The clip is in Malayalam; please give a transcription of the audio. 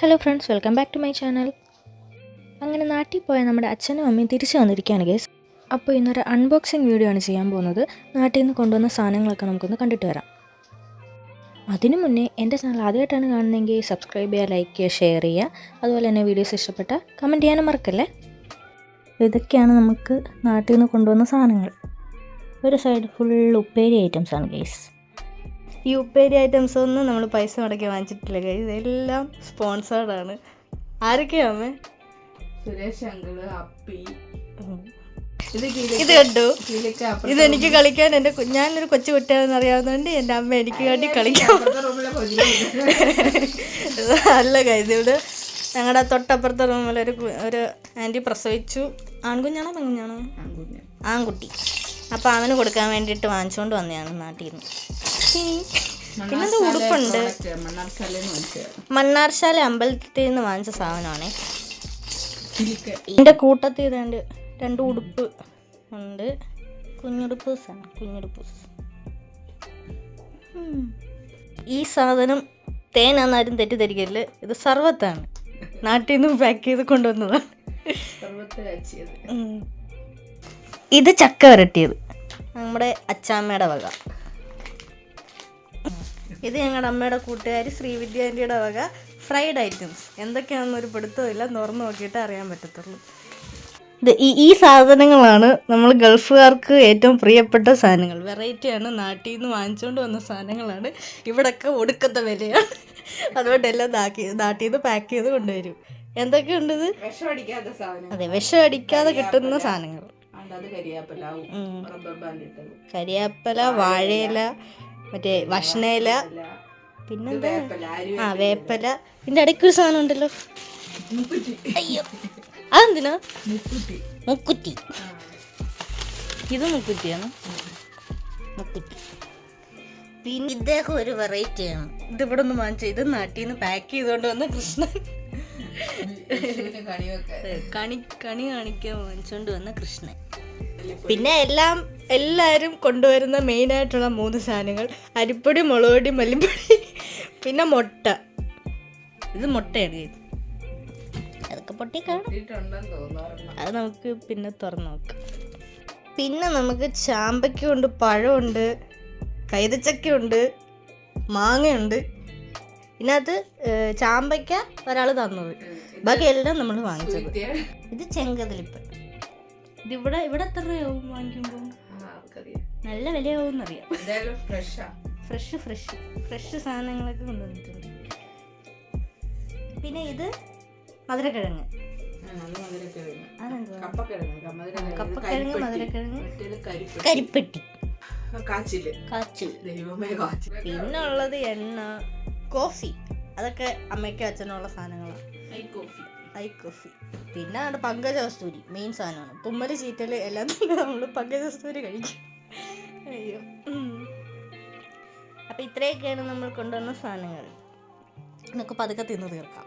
Hello friends welcome back to my channel അങ്ങനെ നാട്ടിൽ പോയ നമ്മുടെ അച്ഛനും അമ്മയും തിരിച്ചു വന്നിരിക്കുകയാണ് ഗേസ് അപ്പോൾ ഇന്നൊരു അൺബോക്സിങ് വീഡിയോ ആണ് ചെയ്യാൻ പോകുന്നത്. നാട്ടിൽ നിന്ന് കൊണ്ടുവന്ന സാധനങ്ങളൊക്കെ നമുക്കൊന്ന് കണ്ടിട്ട് വരാം. അതിനു മുന്നേ എന്റെ ചാനൽ ആദ്യമായിട്ടാണ് കാണുന്നതെങ്കിൽ സബ്സ്ക്രൈബ് ചെയ്യുക ലൈക്ക് ചെയ്യുക ഷെയർ ചെയ്യുക. അതുപോലെ തന്നെ വീഡിയോസ് ഇഷ്ടപ്പെട്ട കമന്റ് ചെയ്യാനും മറക്കല്ലേ? ഇതൊക്കെയാണ് നമുക്ക് നാട്ടിൽ നിന്ന് കൊണ്ടുവന്ന സാധനങ്ങൾ. ഒരു സൈഡ് ഫുൾ ഉപ്പേരി ഐറ്റംസ് ആണ് ഗേസ് ഈ ഉപ്പേരി ഐറ്റംസ് ഒന്നും നമ്മൾ പൈസ മുടക്കി വാങ്ങിച്ചിട്ടില്ല കൈ ഇതെല്ലാം സ്പോൺസേർഡാണ് ആണ്. ആരൊക്കെയാ അമ്മേ? സുരേഷ് അങ്കിൾ അപ്പി. ഇത് കണ്ടു. ഇത് ഇതെനിക്ക് കളിക്കാൻ എന്റെ ഞാനൊരു കൊച്ചു കുട്ടിയാണെന്ന് അറിയാവുന്നതുകൊണ്ട് എന്റെ അമ്മ എനിക്ക് വേണ്ടി കളിക്കാൻ നല്ല ഇവിടെ ഞങ്ങളുടെ തൊട്ടപ്പുറത്തെ റൂമിൽ ഒരു ഒരു ആന്റി പ്രസവിച്ചു. ആൺകുഞ്ഞാണോ പെൺകുഞ്ഞാണോ. ആൺകുട്ടി. അപ്പോൾ അവന് കൊടുക്കാൻ വേണ്ടിയിട്ട് വാങ്ങിച്ചുകൊണ്ട് വന്നതാണ് നാട്ടിൽ നിന്ന് പിന്നെന്താ ഉടുപ്പുണ്ട്? മണ്ണാർശാല അമ്പലത്തിൽ നിന്ന് വാങ്ങിച്ച സാധനമാണ്. എന്റെ കൂട്ടത്തിൽ രണ്ട് രണ്ട് ഉടുപ്പ് ഉണ്ട്. കുഞ്ഞുടുപ്പൂസ് ആണ് കുഞ്ഞുടുപ്പൂസ്. ഈ സാധനം തേനാന്നാരും തെറ്റിദ്ധരിക്കരുത്. ഇത് സർവത്താണ്. നാട്ടിൽ നിന്ന് പാക്ക് ചെയ്ത് കൊണ്ടുവന്നതാണ്. ഇത് ചക്ക വരട്ടിയത്. നമ്മുടെ അച്ചാമ്മയുടെ വക. ഇത് ഞങ്ങളുടെ അമ്മയുടെ കൂട്ടുകാരി ശ്രീവിദ്യ ആന്റിയുടെ വക ഫ്രൈഡ് ഐറ്റംസ് എന്തൊക്കെയാണെന്നൊരു പിടുത്തമില്ല തുറന്നു നോക്കിയിട്ട് അറിയാൻ പറ്റത്തുള്ളൂ. ഇത് ഈ ഈ സാധനങ്ങളാണ് നമ്മൾ ഗൾഫുകാർക്ക് ഏറ്റവും പ്രിയപ്പെട്ട സാധനങ്ങൾ. വെറൈറ്റിയാണ് നാട്ടിൽ നിന്ന് വാങ്ങിച്ചുകൊണ്ട് വന്ന സാധനങ്ങളാണ്. ഇവിടൊക്കെ ഒടുക്കത്തെ വിലയാണ്. അതുകൊണ്ട് എല്ലാം നാക്കി നാട്ടിൽ നിന്ന് പാക്ക് ചെയ്ത് കൊണ്ടുവരും. എന്തൊക്കെയുണ്ട് ഇത്? അതെ വിഷം അടിക്കാതെ കിട്ടുന്ന സാധനങ്ങൾ. കരിയാപ്പല വാഴയില മറ്റേ വഷ്ണേല പിന്നെന്താ? ആ വേപ്പല. ഇതിന്റെ ഇടയ്ക്ക് ഒരു സാധനം ഉണ്ടല്ലോ. അയ്യോ. അതെന്തിനാ? മുക്കുറ്റി. മുക്കുറ്റി. ഇത് മുക്കുറ്റിയാണ്. മുക്കുറ്റി. പിന്നെ ഇദ്ദേഹം ഒരു വെറൈറ്റിയാണ്. ഇത് ഇവിടെ ഒന്ന് വാങ്ങിച്ച ഇത് നാട്ടിൽ നിന്ന് പാക്ക് ചെയ്തുകൊണ്ട് വന്ന കൃഷ്ണൻ. കണി കണി കാണിക്കാൻ വാങ്ങിച്ചുകൊണ്ട് വന്ന കൃഷ്ണൻ. പിന്നെ എല്ലാം എല്ലാവരും കൊണ്ടുവരുന്ന മെയിനായിട്ടുള്ള മൂന്ന് സാധനങ്ങൾ. അരിപ്പൊടി മുളകുപൊടി മല്ലിപ്പൊടി പിന്നെ മുട്ട. ഇത് മുട്ടയാണ് ഇത്. അതൊക്കെ പൊട്ടി കാണും അത് നമുക്ക് പിന്നെ തുറന്നു നോക്കാം. പിന്നെ നമുക്ക് ചാമ്പയ്ക്കുണ്ട് പഴമുണ്ട് കൈതച്ചക്കയുണ്ട് മാങ്ങയുണ്ട്. ഇതിനകത്ത് അത് ചാമ്പയ്ക്ക ഒരാൾ തന്നത്. ബാക്കി എല്ലാം നമ്മൾ വാങ്ങിച്ചത്. ഇത് ചെങ്കതലിപ്പ്. ഇതിവിടെ ഇവിടെ എത്ര രൂപയാവും വാങ്ങിക്കുമ്പോൾ നല്ല വിലയാവും അറിയാം ഫ്രഷാ. Fresh fresh. സാധനങ്ങളൊക്കെ കൊണ്ടുവന്നിട്ടുണ്ട്. പിന്നെ ഇത് മധുരക്കിഴങ്ങ്. കപ്പക്കിഴങ്ങ്. മധുരക്കിഴങ്ങ് കരിപ്പെട്ടി. കാച്ചിൽ. കാച്ചിൽ ദൈവമേ കാച്ചിൽ പിന്നെ ഉള്ളത് എണ്ണ. കോഫി. അതൊക്കെ അമ്മയ്ക്കും അച്ഛനുള്ള സാധനങ്ങളാണ് കോഫി. I coffee. പിന്നെ അവിടെ പങ്കജ കസ്തൂരി മെയിൻ സാധനമാണ്. തുമ്മൽ ചീറ്റൽ എല്ലാം തന്നെ നമ്മൾ പങ്കജ കസ്തൂരി കഴിക്കും. അയ്യോ. അപ്പം ഇത്രയൊക്കെയാണ് നമ്മൾ കൊണ്ടുവന്ന സാധനങ്ങൾ. നമുക്ക് പതുക്കെ തിന്ന് തീർക്കാം.